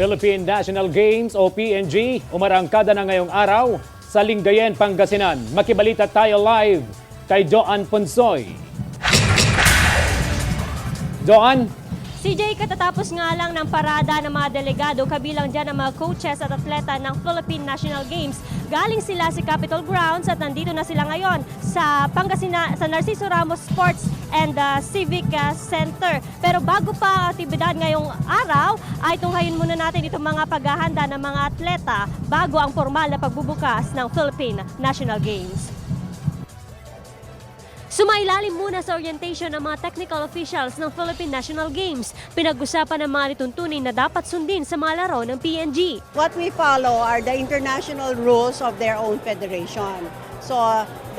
Philippine National Games o PNG umarangkada na ngayong araw sa Lingayen, Pangasinan. Makibalita tayo live kay Joan Ponsoy. Joan, CJ, katatapos nga lang ng parada ng mga delegado, kabilang dyan ang mga coaches at atleta ng Philippine National Games. Galing sila sa Capitol Grounds at nandito na sila ngayon sa Pangasinan, sa Narciso Ramos Sports and uh, Civic uh, Center. Pero bago pa ang aktibidad ngayong araw, ay tunghayin muna natin itong mga paghahanda ng mga atleta bago ang formal na pagbubukas ng Philippine National Games. Sumailalim muna sa orientation ng mga technical officials ng Philippine National Games. Pinag-usapan ng mga lituntunin na dapat sundin sa mga laro ng PNG. What we follow are the international rules of their own federation. So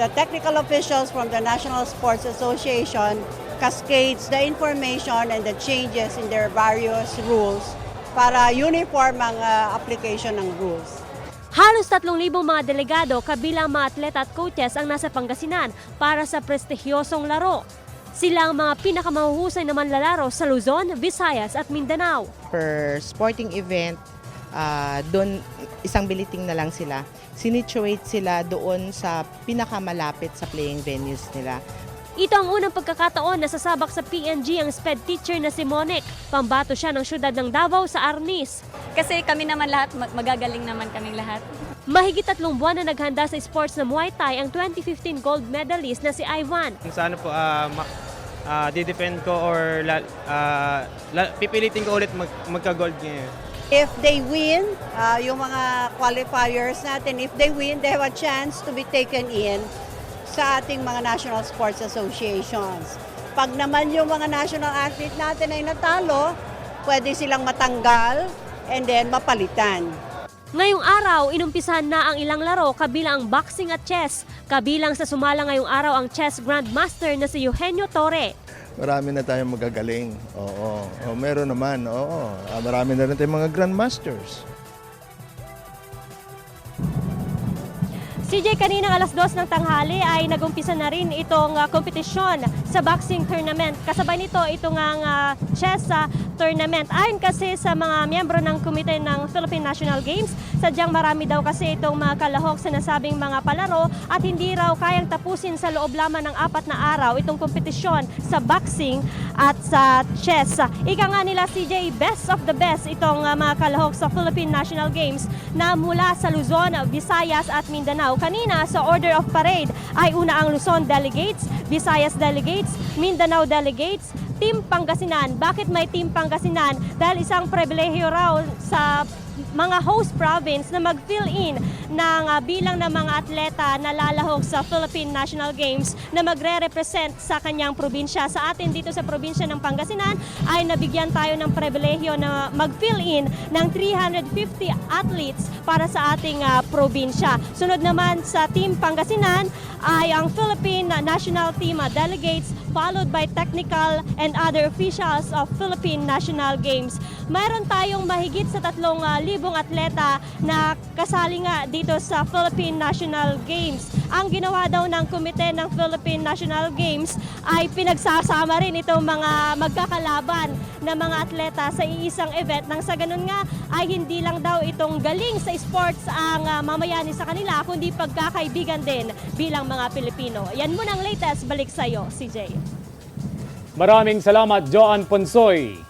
the technical officials from the National Sports Association cascades the information and the changes in their various rules para uniform ang uh, application ng rules. Halos 3,000 mga delegado kabilang mga atleta at coaches ang nasa Pangasinan para sa prestigyosong laro. Sila ang mga pinakamahuhusay na manlalaro sa Luzon, Visayas at Mindanao. per sporting event, ah, doon isang biliting na lang sila. Sinituate sila doon sa pinakamalapit sa playing venues nila. Ito ang unang pagkakataon na sasabak sa PNG ang sped teacher na si Monek. Pambato siya ng syudad ng Davao sa Arnis. Kasi kami naman lahat, mag- magagaling naman kaming lahat. Mahigit tatlong buwan na naghanda sa sports na Muay Thai ang 2015 gold medalist na si Ivan. Kung sa ano po, ah, ma- ah, didefend ko or ah, la- pipilitin ko ulit mag, magka-gold ngayon. If they win, uh, yung mga qualifiers natin, if they win, they have a chance to be taken in sa ating mga national sports associations. Pag naman yung mga national athlete natin ay natalo, pwede silang matanggal and then mapalitan. Ngayong araw, inumpisahan na ang ilang laro kabilang ang boxing at chess. Kabilang sa sumala ngayong araw ang chess grandmaster na si Eugenio Torre. Marami na tayong magagaling. Oo. O, meron naman. Oo. Ah, Marami na rin tayong mga grandmasters. CJ, kanina alas dos ng tanghali ay nagumpisa na rin itong ah, kompetisyon sa boxing tournament. Kasabay nito itong ah, chess ah, tournament. Ayon kasi sa mga miyembro ng komite ng Philippine National Games, sadyang marami daw kasi itong mga kalahok sa nasabing mga palaro at hindi raw kayang tapusin sa loob lamang ng apat na araw itong kompetisyon sa boxing at sa chess. Ika nga nila CJ, best of the best itong mga kalahok sa Philippine National Games na mula sa Luzon, Visayas at Mindanao. Kanina sa order of parade ay una ang Luzon delegates, Visayas delegates, Mindanao delegates, Team Pangasinan. Bakit may Team Pangasinan? Dahil isang pribilehyo raw sa mga host province na mag-fill in ng ah, bilang ng mga atleta na lalahok sa Philippine National Games na magre-represent sa kanyang probinsya. Sa atin dito sa probinsya ng Pangasinan ay nabigyan tayo ng pribilehyo na mag-fill in ng 350 athletes para sa ating ah, probinsya. Sunod naman sa Team Pangasinan ay ang Philippine National Team ah, delegates followed by technical and other officials of Philippine National Games. Mayroon tayong mahigit sa tatlong ah, libong atleta na kasali nga dito sa Philippine National Games. Ang ginawa daw ng komite ng Philippine National Games ay pinagsasama rin itong mga magkakalaban na mga atleta sa iisang event nang sa ganun nga ay hindi lang daw itong galing sa sports ang ah, mamayani sa kanila kundi pagkakaibigan din bilang mga Pilipino. Yan muna ang latest. Balik sa'yo, CJ. maraming salamat Joan Ponsoy.